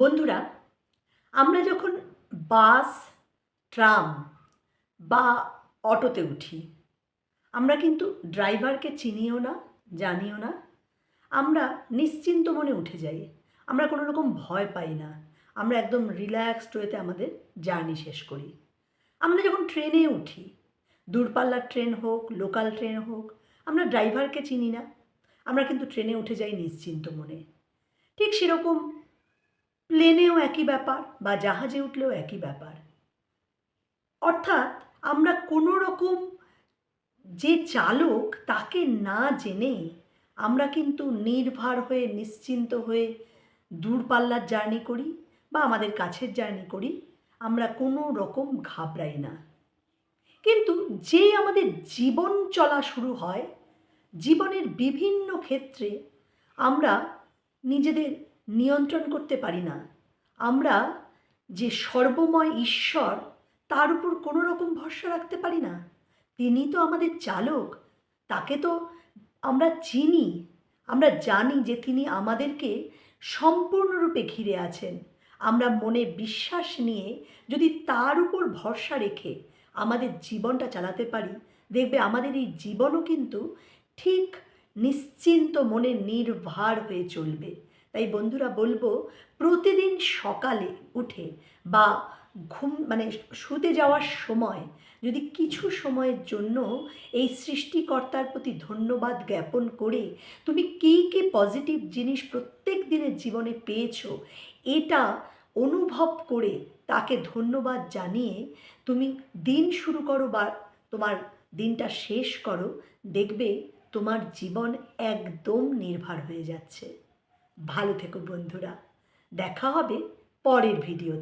বন্ধুরা, আমরা যখন বাস, ট্রাম বা অটোতে উঠি, আমরা কিন্তু ড্রাইভারকে চিনিও না, জানিও না। আমরা নিশ্চিন্ত মনে উঠে যাই, আমরা কোনো রকম ভয় পাই না, আমরা একদম রিল্যাক্সড ওয়েতে আমাদের জার্নি শেষ করি। আমরা যখন ট্রেনে উঠি, দূরপাল্লার ট্রেন হোক, লোকাল ট্রেন হোক, আমরা ড্রাইভারকে চিনি না, আমরা কিন্তু ট্রেনে উঠে যাই নিশ্চিন্ত মনে। ঠিক সেরকম প্লেনেও একই ব্যাপার বা জাহাজে উঠলেও একই ব্যাপার। অর্থাৎ আমরা কোনো রকম যে চালক তাকে না জেনে আমরা কিন্তু নির্ভর হয়ে, নিশ্চিন্ত হয়ে দূরপাল্লার জার্নি করি বা আমাদের কাছের জার্নি করি, আমরা কোনো রকম ঘাবড়াই না। কিন্তু যে আমাদের জীবন চলা শুরু হয়, জীবনের বিভিন্ন ক্ষেত্রে আমরা নিজেদের নিয়ন্ত্রণ করতে পারি না। আমরা যে সর্বময় ঈশ্বর, তার উপর কোনো রকম ভরসা রাখতে পারি না। তিনি তো আমাদের চালক, তাকে তো আমরা চিনি, আমরা জানি যে তিনি আমাদেরকে সম্পূর্ণরূপে ঘিরে আছেন। আমরা মনে বিশ্বাস নিয়ে যদি তার উপর ভরসা রেখে আমাদের জীবনটা চালাতে পারি, দেখবে আমাদের এই জীবনও কিন্তু ঠিক নিশ্চিন্ত মনে নির্ভার হয়ে চলবে। তাই বন্ধুরা বলব, প্রতিদিন সকালে উঠে বা ঘুম মানে শুতে যাওয়ার সময় যদি কিছু সময়ের জন্য এই সৃষ্টিকর্তার প্রতি ধন্যবাদ জ্ঞাপন করে তুমি কী কী পজিটিভ জিনিস প্রত্যেক দিনের জীবনে পেয়েছ, এটা অনুভব করে তাকে ধন্যবাদ জানিয়ে তুমি দিন শুরু করো বা তোমার দিনটা শেষ করো, দেখবে তোমার জীবন একদম নির্ভর হয়ে যাচ্ছে। ভালো থেকো বন্ধুরা। দেখা হবে পরের ভিডিও